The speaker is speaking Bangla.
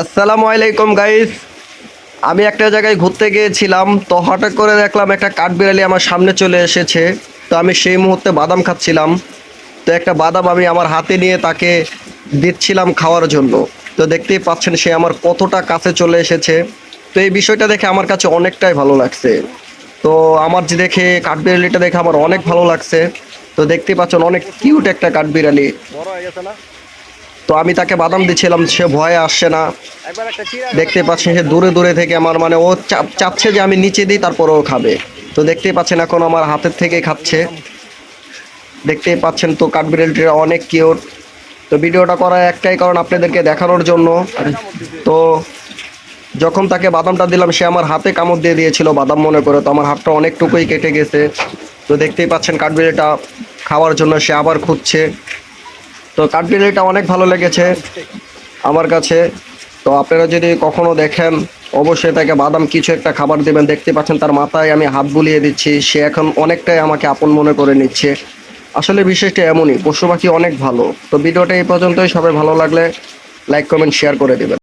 আসসালামু আলাইকুম গাইস আমি একটা জায়গায় ঘুরতে গিয়েছিলাম, তো হঠাৎ করে দেখলাম একটা কাঠবিড়ালি আমার সামনে চলে এসেছে। তো আমি সেই মুহূর্তে বাদাম খাচ্ছিলাম। তো একটা বাদাম আমি আমার হাতে নিয়ে তাকে দিচ্ছিলাম খাওয়ার জন্য। তো দেখতেই পাচ্ছেন সে আমার কতটা কাছে চলে এসেছে। তো এই বিষয়টা দেখে আমার কাছে অনেকটাই ভালো লাগছে। তো আমার যে দেখে কাঠবিড়ালিটা দেখে আমার অনেক ভালো লাগছে। তো দেখতেই পাচ্ছেন অনেক কিউট একটা কাঠবিড়ালি। বড় হয়ে গেছে না তো আমি তাকে বাদাম দিচ্ছিলাম, সে ভয়ে আসছে না। দেখতে পাচ্ছেন সে দূরে দূরে থেকে আমার মানে ও চাচ্ছে যে আমি নিচে দিই, তারপর ও খাবে। তো দেখতেই পাচ্ছেন এখন আমার হাতের থেকে খাচ্ছে। দেখতেই পাচ্ছেন তো কাঠবিড়ালটিরা অনেক কিউট তো ভিডিওটা করা একটাই কারণ আপনাদেরকে দেখানোর জন্য। তো যখন তাকে বাদামটা দিলাম, সে আমার হাতে কামড় দিয়ে দিয়েছিল বাদাম মনে করে। তো আমার হাতটা অনেকটুকুই কেটে গেছে। তো দেখতেই পাচ্ছেন কাঠবিড়ালিটা খাওয়ার জন্য সে আবার খুঁজছে। তো কাঠবিড়ালিটা অনেক ভালো লেগেছে আমার কাছে। তো আপনারা যদি কখনো দেখেন, অবশ্যই তাকে বাদাম কিছু একটা খাবার দেবেন। দেখতে পাচ্ছেন তার মাথায় আমি হাত বুলিয়ে দিচ্ছি। সে এখন অনেকটাই আমাকে আপন মনে করে নিচ্ছে। আসলে বিশেষটা এমনই, পশু পাখি অনেক ভালো। তো ভিডিওটা এই পর্যন্তই। সবাই ভালো লাগলে লাইক কমেন্ট শেয়ার করে দেবেন।